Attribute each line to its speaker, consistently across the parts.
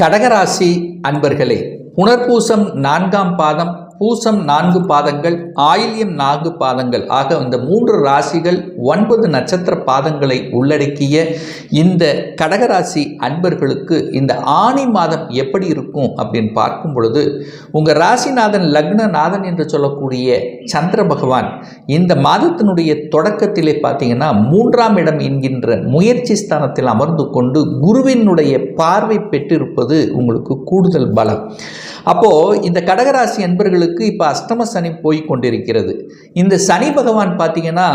Speaker 1: கடகராசி அன்பர்களே புனர்பூசம் நான்காம் பாதம் பூசம் நான்கு பாதங்கள் ஆயில்யம் நான்கு பாதங்கள் ஆக இந்த மூன்று ராசிகள் ஒன்பது நட்சத்திர பாதங்களை உள்ளடக்கிய இந்த கடகராசி அன்பர்களுக்கு இந்த ஆணி மாதம் எப்படி இருக்கும் அப்படின்னு பார்க்கும் பொழுது உங்கள் ராசிநாதன் லக்னநாதன் என்று சொல்லக்கூடிய சந்திர பகவான் இந்த மாதத்தினுடைய தொடக்கத்திலே பார்த்தீங்கன்னா மூன்றாம் இடம் என்கின்ற முயற்சி ஸ்தானத்தில் அமர்ந்து கொண்டு குருவினுடைய பார்வை பெற்றிருப்பது உங்களுக்கு கூடுதல் பலம். அப்போது இந்த கடகராசி அன்பர்களுக்கு இப்போ அஷ்டம சனி போய் கொண்டிருக்கிறது. இந்த சனி பகவான் பார்த்தீங்கன்னா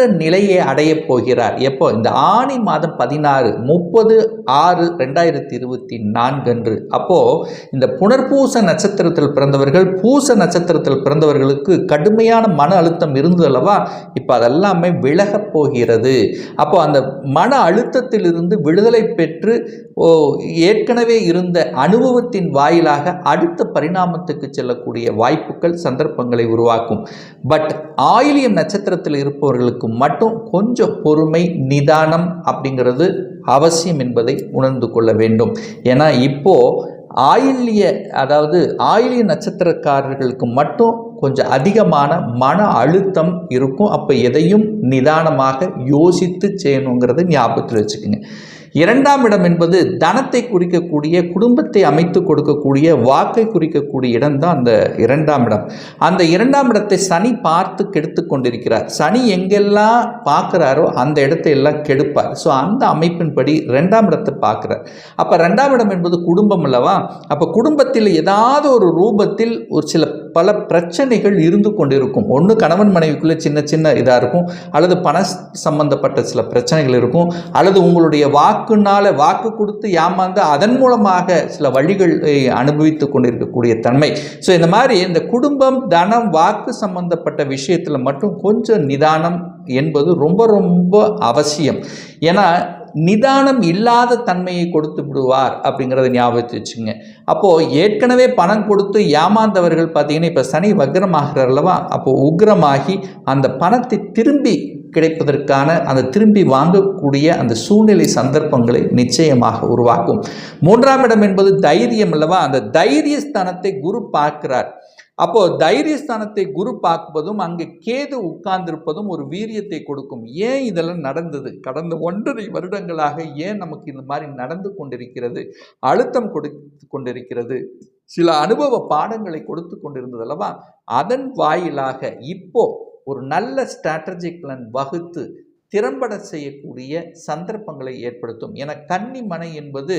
Speaker 1: வக்ர நிலையை அடையப் போகிறார். எப்போ? இந்த ஆணி மாதம் பதினாறு முப்பது ஆறு ரெண்டாயிரத்தி இருபத்தி நான்கு அன்று அப்போது இந்த புனர்பூச நட்சத்திரத்தில் பிறந்தவர்கள் பூச நட்சத்திரத்தில் பிறந்தவர்களுக்கு கடுமையான மன அழுத்தம் இருந்தது அல்லவா? இப்போ அதெல்லாமே விலகப் போகிறது. அப்போ அந்த மன அழுத்தத்திலிருந்து விடுதலை பெற்று ஓ ஏற்கனவே இருந்த அனுபவத்தின் வாயிலாக அடுத்த பரிணாமத்துக்கு செல்லக்கூடிய வாய்ப்புகள் சந்தர்ப்பங்களை உருவாக்கும். பட் ஆயிலியம் நட்சத்திரத்தில் இருப்பவர்களுக்கு மட்டும் கொஞ்சம் பொறுமை நிதானம் அப்படிங்கிறது அவசியம் என்பதை உணர்ந்து கொள்ள வேண்டும். ஏன்னா இப்போது ஆயில்ய அதாவது ஆயிலிய நட்சத்திரக்காரர்களுக்கு மட்டும் கொஞ்சம் அதிகமான மன அழுத்தம் இருக்கும். அப்போ எதையும் நிதானமாக யோசித்து செய்யணுங்கிறத ஞாபகத்தில் வச்சுக்கோங்க. இரண்டாம் இடம் என்பது தனத்தை குறிக்கக்கூடிய குடும்பத்தை அமைத்து கொடுக்கக்கூடிய வாக்கை குறிக்கக்கூடிய இடம் தான் அந்த இரண்டாம் இடம். அந்த இரண்டாம் இடத்தை சனி பார்த்து கெடுத்து கொண்டிருக்கிறார். சனி எங்கெல்லாம் பார்க்குறாரோ அந்த இடத்தை எல்லாம் கெடுப்பார். ஸோ அந்த அமைப்பின்படி ரெண்டாம் இடத்தை பார்க்குறார். அப்போ ரெண்டாம் இடம் என்பது குடும்பம் அல்லவா? அப்போ குடும்பத்தில் ஏதாவது ஒரு ரூபத்தில் ஒரு சில பல பிரச்சனைகள் இருந்து கொண்டிருக்கும். ஒன்று கணவன் மனைவிக்குள்ளே சின்ன சின்ன இதாக இருக்கும். அல்லது பண சம்பந்தப்பட்ட சில பிரச்சனைகள் இருக்கும். அல்லது உங்களுடைய வாக்கு வாக்குனால வாக்கு கொடுத்து ஏமாந்து அதன் மூலமாக சில வழிகளை அனுபவித்து கொண்டிருக்கக்கூடிய தன்மை. ஸோ இந்த மாதிரி இந்த குடும்பம் தனம் வாக்கு சம்பந்தப்பட்ட விஷயத்தில் மட்டும் கொஞ்சம் நிதானம் என்பது ரொம்ப ரொம்ப அவசியம். ஏன்னா நிதானம் இல்லாத தன்மையை கொடுத்து விடுவார் அப்படிங்கிறத ஞாபகத்து வச்சுங்க அப்போது ஏற்கனவே பணம் கொடுத்து ஏமாந்தவர்கள் பார்த்தீங்கன்னா இப்போ சனி வக்ரமாகிறார் அல்லவா? அப்போது உக்ரமாகி அந்த பணத்தை திரும்பி கிடைப்பதற்கான அந்த திரும்பி வாங்கக்கூடிய அந்த சூழ்நிலை சந்தர்ப்பங்களை நிச்சயமாக உருவாக்கும். மூன்றாம் இடம் என்பது தைரியம் அல்லவா? அந்த தைரியஸ்தானத்தை குரு பார்க்கிறார். அப்போ தைரியஸ்தானத்தை குரு பார்ப்பதும் அங்கே கேது உட்கார்ந்திருப்பதும் ஒரு வீரியத்தை கொடுக்கும். ஏன் இதெல்லாம் நடந்தது? கடந்த ஒன்றரை வருடங்களாக ஏன் நமக்கு இந்த மாதிரி நடந்து கொண்டிருக்கிறது? அழுத்தம் கொடுத்து கொண்டிருக்கிறது. சில அனுபவ பாடங்களை கொடுத்து கொண்டிருந்தது அல்லவா? அதன் வாயிலாக இப்போ ஒரு நல்ல ஸ்ட்ராட்டஜிக் பிளான் வகுத்து திறம்பட செய்யக்கூடிய சந்தர்ப்பங்களை ஏற்படுத்தும். என கன்னி மனை என்பது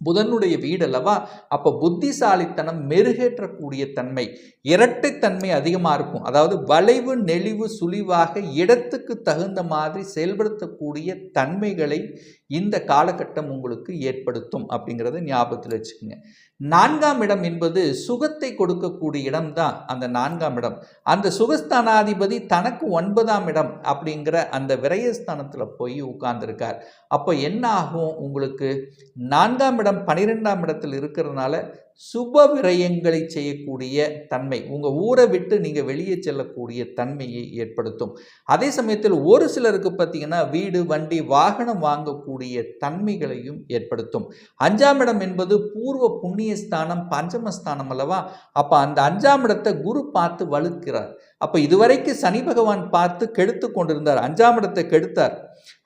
Speaker 1: புதனுடைய வீடு அல்லவா? அப்போ புத்திசாலித்தனம் மெருகேற்றக்கூடிய தன்மை இரட்டைத்தன்மை அதிகமாக இருக்கும். அதாவது வளைவு நெளிவு சுழிவாக இடத்துக்கு தகுந்த மாதிரி செயல்படுத்தக்கூடிய தன்மைகளை இந்த காலகட்டம் உங்களுக்கு ஏற்படுத்தும் அப்படிங்கிறத ஞாபகத்தில் வச்சுக்கோங்க. நான்காம் இடம் என்பது சுகத்தை கொடுக்கக்கூடிய இடம் தான் அந்த நான்காம் இடம். அந்த சுகஸ்தானாதிபதி தனக்கு ஒன்பதாம் இடம் அப்படிங்கிற அந்த விரயஸ்தானத்தில் போய் உட்கார்ந்துருக்கார். அப்போ என்ன ஆகும் உங்களுக்கு? நான்காம் இடம் பனிரெண்டாம் இடத்தில் இருக்கிறதுனால சுப விரயங்களை செய்யக்கூடிய தன்மை உங்கள் ஊரை விட்டு நீங்கள் வெளியே செல்லக்கூடிய தன்மையை ஏற்படுத்தும். அதே சமயத்தில் ஒரு சிலருக்கு பார்த்தீங்கன்னா வீடு வண்டி வாகனம் வாங்கக்கூடிய தன்மைகளையும் ஏற்படுத்தும். அஞ்சாம் இடம் என்பது பூர்வ புண்ணிய ஸ்தானம் பஞ்சமஸ்தானம் அல்லவா? அப்போ அந்த அஞ்சாம் இடத்தை குரு பார்த்து வலுக்கிறார். அப்போ இதுவரைக்கும் சனி பகவான் பார்த்து கெடுத்து கொண்டிருந்தார். அஞ்சாம் இடத்தை கெடுத்தார்.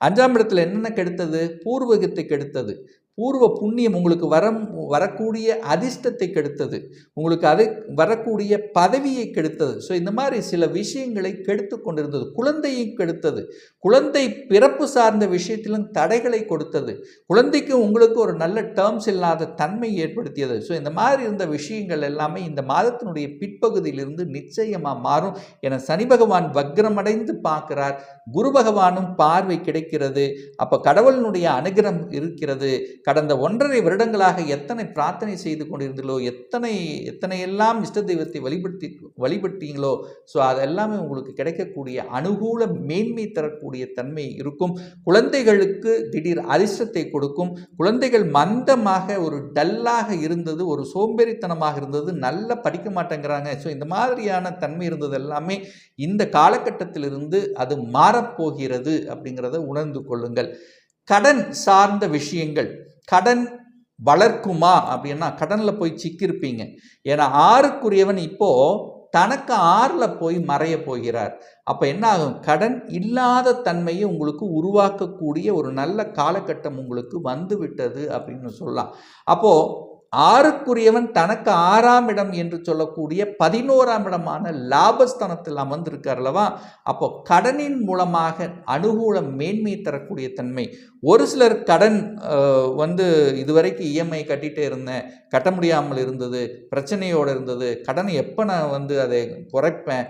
Speaker 1: அஞ்சாம் இடத்துல என்னென்ன கெடுத்தது? பூர்வகத்தை கெடுத்தது. பூர்வ புண்ணியம் உங்களுக்கு வர வரக்கூடிய அதிர்ஷ்டத்தை கெடுத்தது. உங்களுக்கு அதை வரக்கூடிய பதவியை கெடுத்தது. ஸோ இந்த மாதிரி சில விஷயங்களை கெடுத்து கொண்டிருந்தது. குழந்தையை கெடுத்தது. குழந்தை பிறப்பு சார்ந்த விஷயத்திலும் தடைகளை கொடுத்தது. குழந்தைக்கு உங்களுக்கு ஒரு நல்ல டேர்ம்ஸ் இல்லாத தன்மை ஏற்படுத்தியது. ஸோ இந்த மாதிரி இருந்த விஷயங்கள் எல்லாமே இந்த மாதத்தினுடைய பிற்பகுதியிலிருந்து நிச்சயமாக மாறும் என சனி பகவான் வக்ரமடைந்து பார்க்கிறார். குரு பகவானும் பார்வை கிடைக்கிறது. அப்போ கடவுளினுடைய அனுகிரம் இருக்கிறது. கடந்த ஒன்றரை வருடங்களாக எத்தனை பிரார்த்தனை செய்து கொண்டிருந்தீங்களோ எத்தனை எத்தனை எல்லாம் இஷ்ட தெய்வத்தை வழிபடுத்தி வழிபட்டீங்களோ ஸோ அதெல்லாமே உங்களுக்கு கிடைக்கக்கூடிய அனுகூல மேன்மை தரக்கூடிய தன்மை இருக்கும். குழந்தைகளுக்கு திடீர் அதிர்ஷ்டத்தை கொடுக்கும். குழந்தைகள் மந்தமாக ஒரு டல்லாக இருந்தது ஒரு சோம்பேறித்தனமாக இருந்தது நல்லா படிக்க மாட்டேங்கிறாங்க. ஸோ இந்த மாதிரியான தன்மை இருந்தது எல்லாமே இந்த காலகட்டத்திலிருந்து அது மாறப்போகிறது அப்படிங்கிறத உணர்ந்து கொள்ளுங்கள். கடன் சார்ந்த விஷயங்கள். கடன் வளர்க்குமா அப்படின்னா கடனில் போய் சிக்கியிருப்பீங்க. ஏன்னா ஆறுக்குரியவன் இப்போது தனக்கு ஆறில் போய் மறைய போகிறார். அப்போ என்ன ஆகும்? கடன் இல்லாத தன்மையை உங்களுக்கு உருவாக்கக்கூடிய ஒரு நல்ல காலகட்டம் உங்களுக்கு வந்து விட்டது அப்படின்னு சொல்லலாம். அப்போது ஆறுக்குரியவன் தனக்கு ஆறாம் இடம் என்று சொல்லக்கூடிய பதினோராம் இடமான லாபஸ்தானத்தில் அமர்ந்திருக்கார் அல்லவா? அப்போ கடனின் மூலமாக அனுகூல மேன்மை தரக்கூடிய தன்மை. ஒரு சிலர் கடன் வந்து இதுவரைக்கும் இஎம்ஐ கட்டிகிட்டே இருந்தேன். கட்ட முடியாமல் இருந்தது பிரச்சனையோடு இருந்தது. கடனை எப்போ நான் வந்து அதை குறைப்பேன்?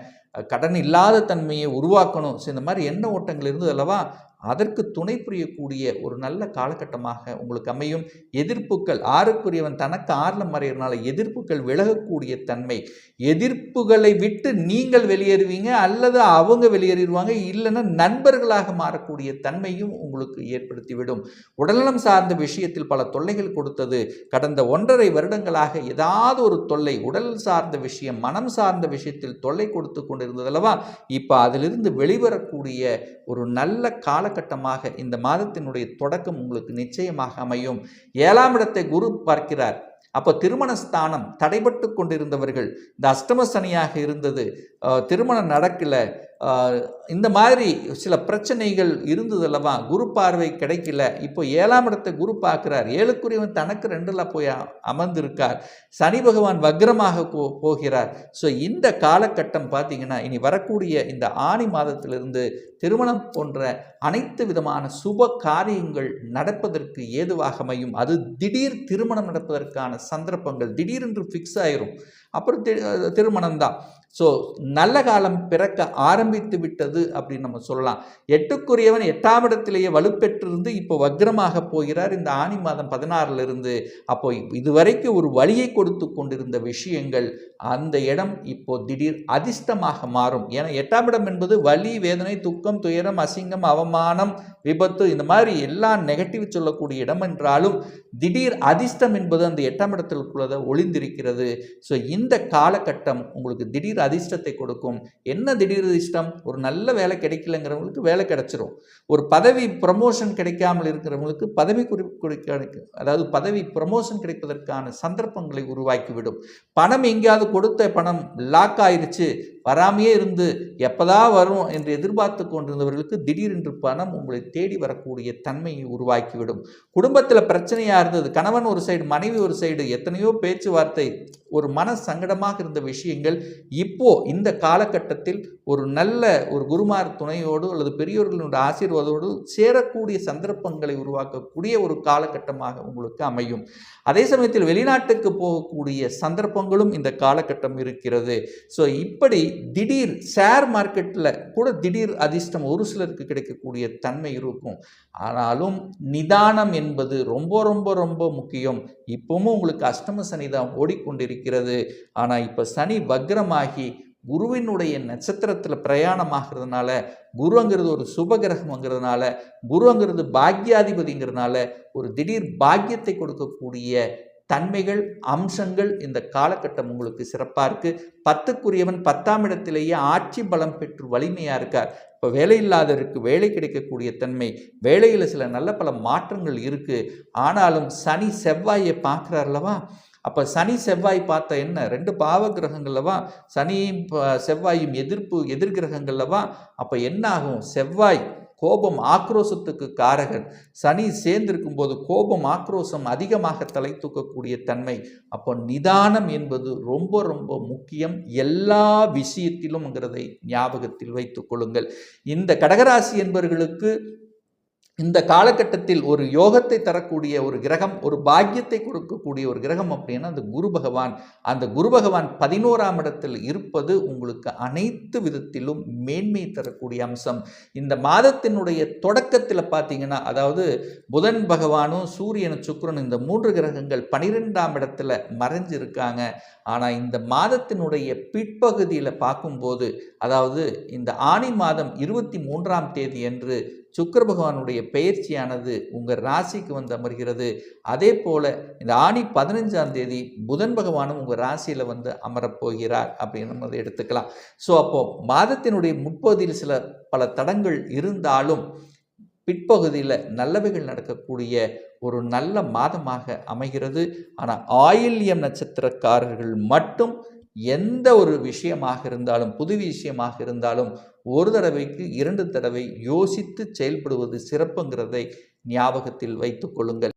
Speaker 1: கடன் இல்லாத தன்மையை உருவாக்கணும். ஸோ இந்த மாதிரி எண்ண ஓட்டங்கள் இருந்தது அல்லவா? அதற்கு துணை புரியக்கூடிய ஒரு நல்ல காலகட்டமாக உங்களுக்கு அமையும். எதிர்ப்புகள் ஆறுக்குரியவன் தனக்கு ஆர்லம் மறையிறனால எதிர்ப்புகள் விலகக்கூடிய தன்மை. எதிர்ப்புகளை விட்டு நீங்கள் வெளியேறுவீங்க அல்லது அவங்க வெளியேறிடுவாங்க இல்லைன்னா நண்பர்களாக மாறக்கூடிய தன்மையும் உங்களுக்கு ஏற்படுத்திவிடும். உடல்நலம் சார்ந்த விஷயத்தில் பல தொல்லைகள் கொடுத்தது. கடந்த ஒன்றரை வருடங்களாக ஏதாவது ஒரு தொல்லை உடல் சார்ந்த விஷயம் மனம் சார்ந்த விஷயத்தில் தொல்லை கொடுத்து கொண்டிருந்தது அல்லவா? இப்போ அதிலிருந்து வெளிவரக்கூடிய ஒரு நல்ல கால காலகட்டமாக இந்த மாதத்தினுடைய தொடக்கம் உங்களுக்கு நிச்சயமாக அமையும். ஏழாம் இடத்தை குரு பார்க்கிறார். அப்போ திருமண ஸ்தானம் தடைபட்டு கொண்டிருந்தவர்கள் இந்த அஷ்டம சனியாக இருந்தது. திருமணம் நடக்கலை. இந்த மாதிரி சில பிரச்சனைகள் இருந்தது அல்லவா குரு பார்வை கிடைக்கல. இப்போ ஏழாம் இடத்தை குரு பார்க்குறார். ஏழுக்குரியவன் தனக்கு ரெண்டில் போய் அமர்ந்திருக்கார். சனி பகவான் வக்ரமாக போ போகிறார். ஸோ இந்த காலகட்டம் பார்த்தீங்கன்னா இனி வரக்கூடிய இந்த ஆணி மாதத்திலிருந்து திருமணம் போன்ற அனைத்து விதமான சுப காரியங்கள் நடப்பதற்கு ஏதுவாக அமையும்? அது திடீர் திருமணம் நடப்பதற்கான சந்தர்ப்பங்கள். திடீரென்று ஃபிக்ஸ் ஆயிரும். அப்புறம் திருமணம் தான் ஸோ நல்ல காலம் பிறக்க ஆரம்பித்து விட்டது அப்படின்னு நம்ம சொல்லலாம். எட்டுக்குரியவன் எட்டாம் இடத்திலேயே வலுப்பெற்றிருந்து இப்போ வக்ரமாக போகிறார். இந்த ஆனி மாதம் பதினாறிலிருந்து அப்போ இதுவரைக்கும் ஒரு வழியை கொடுத்து கொண்டிருந்த விஷயங்கள் அந்த இடம் இப்போ திடீர் அதிர்ஷ்டமாக மாறும். ஏன்னா எட்டாம் இடம் என்பது வலி வேதனை துக்கம் துயரம் அசிங்கம் அவமானம் விபத்து இந்த மாதிரி எல்லா நெகட்டிவ் சொல்லக்கூடிய இடம் என்றாலும் திடீர் அதிர்ஷ்டம் என்பது அந்த எட்டாம் இடத்திற்குள்ளதை ஒளிந்திருக்கிறது. ஸோ இந்த காலகட்டம் உங்களுக்கு திடீர் அதிர்ஷ்டத்தை கொடுக்கும். என்ன திடீர் அதிர்ஷ்டம்? ஒரு நல்ல வேலை கிடைக்கலங்கிறவங்களுக்கு வேலை கிடைச்சிரும். ஒரு பதவி ப்ரமோஷன் கிடைக்காமல் இருக்கிறவங்களுக்கு பதவி குறி கொடுக்க அதாவது பதவி ப்ரமோஷன் கிடைப்பதற்கான சந்தர்ப்பங்களை உருவாக்கிவிடும். பணம் எங்கேயாவது கொடுத்த பணம் லாக் ஆயிருச்சு. வராமையே இருந்து எப்பதா வரும் என்று எதிர்பார்த்து கொண்டிருந்தவர்களுக்கு திடீரென்று பணம் உங்களை தேடி வரக்கூடிய தன்மையை உருவாக்கிவிடும். குடும்பத்தில் பிரச்சனையாக இருந்தது கணவன் ஒரு சைடு மனைவி ஒரு சைடு எத்தனையோ பேச்சுவார்த்தை ஒரு மன சங்கடமாக இருந்த விஷயங்கள் இப்போ இந்த காலகட்டத்தில் ஒரு நல்ல ஒரு குருமார் துணையோடு அல்லது பெரியோர்களுடைய ஆசீர்வாதோடு சேரக்கூடிய சந்தர்ப்பங்களை உருவாக்கக்கூடிய ஒரு காலகட்டமாக உங்களுக்கு அமையும். அதே சமயத்தில் வெளிநாட்டுக்கு போகக்கூடிய சந்தர்ப்பங்களும் இந்த காலகட்டம் இருக்கிறது. ஸோ இப்படி திடீர் ஷேர் மார்க்கெட்டில் கூட திடீர் அதிர்ஷ்டம் ஒரு சிலருக்கு கிடைக்கக்கூடிய தன்மை இருக்கும். ஆனாலும் நிதானம் என்பது ரொம்ப ரொம்ப ரொம்ப முக்கியம். இப்பவும் உங்களுக்கு அஷ்டம சனி தான் ஓடிக்கொண்டிருக்கிறது. ஆனால் இப்போ சனி வக்ரமாகி குருவினுடைய நட்சத்திரத்தில் பிரயாணமாகிறதுனால குருங்கிறது ஒரு சுபகிரகம்ங்கிறதுனால குருங்கிறது பாக்யாதிபதிங்கிறதுனால ஒரு திடீர் பாக்கியத்தை கொடுக்கக்கூடிய தன்மைகள் அம்சங்கள் இந்த காலகட்டம் உங்களுக்கு சிறப்பாக இருக்குது பத்துக்குரியவன் பத்தாம் இடத்திலேயே ஆட்சி பலம் பெற்று வலிமையாக இருக்கார். இப்போ வேலை இல்லாதவருக்கு வேலை கிடைக்கக்கூடிய தன்மை வேலையில் சில நல்ல பல மாற்றங்கள் இருக்குது ஆனாலும் சனி செவ்வாயை பார்க்குறாருலவா அப்போ சனி செவ்வாய் பார்த்த என்ன? ரெண்டு பாவ கிரகங்கள்லவா சனியும் செவ்வாயும் எதிர்ப்பு எதிர்கிரகங்கள்லவா அப்போ என்ன ஆகும் செவ்வாய் கோபம் ஆக்ரோசத்துக்கு காரகன். சனி சேர்ந்திருக்கும் போது கோபம் ஆக்ரோஷம் அதிகமாக தலை தூக்கக்கூடிய தன்மை. அப்போ நிதானம் என்பது ரொம்ப ரொம்ப முக்கியம். எல்லா விஷயத்திலும்ங்கிறதை ஞாபகத்தில் வைத்துக் கொள்ளுங்கள். இந்த கடகராசி என்பவர்களுக்கு இந்த காலகட்டத்தில் ஒரு யோகத்தை தரக்கூடிய ஒரு கிரகம் ஒரு பாக்கியத்தை கொடுக்கக்கூடிய ஒரு கிரகம் அப்படின்னா அந்த குரு பகவான். அந்த குரு பகவான் பதினோராம் இடத்தில் இருப்பது உங்களுக்கு அனைத்து விதத்திலும் மேன்மை தரக்கூடிய அம்சம். இந்த மாதத்தினுடைய தொடக்கத்தில் பார்த்தீங்கன்னா அதாவது புதன் பகவானும் சூரியனும் சுக்கிரனும் இந்த மூன்று கிரகங்கள் பனிரெண்டாம் இடத்துல மறைஞ்சு இருக்காங்க ஆனால் இந்த மாதத்தினுடைய பிற்பகுதியில் பார்க்கும்போது அதாவது இந்த ஆனி மாதம் இருபத்தி மூன்றாம் தேதி என்று சுக்கர பகவானுடைய பெயர்ச்சியானது உங்கள் ராசிக்கு வந்து அமர்கிறது. அதே போல் இந்த ஆணி பதினஞ்சாம் தேதி புதன் பகவானும் உங்கள் ராசியில் வந்து அமரப்போகிறார் அப்படின்னு நம்ம அதை எடுத்துக்கலாம். ஸோ அப்போது மாதத்தினுடைய முற்பகுதியில் சில பல தடங்கள் இருந்தாலும் பிற்பகுதியில் நல்லவைகள் நடக்கக்கூடிய ஒரு நல்ல மாதமாக அமைகிறது. ஆனால் ஆயில்யம் நட்சத்திரக்காரர்கள் மட்டும் எந்த ஒரு விஷயமாக இருந்தாலும் புது விஷயமாக இருந்தாலும் ஒரு தடவைக்கு இரண்டு தடவை யோசித்து செயல்படுவது சிறப்புங்கிறதை ஞாபகத்தில் வைத்துக் கொள்ளுங்கள்.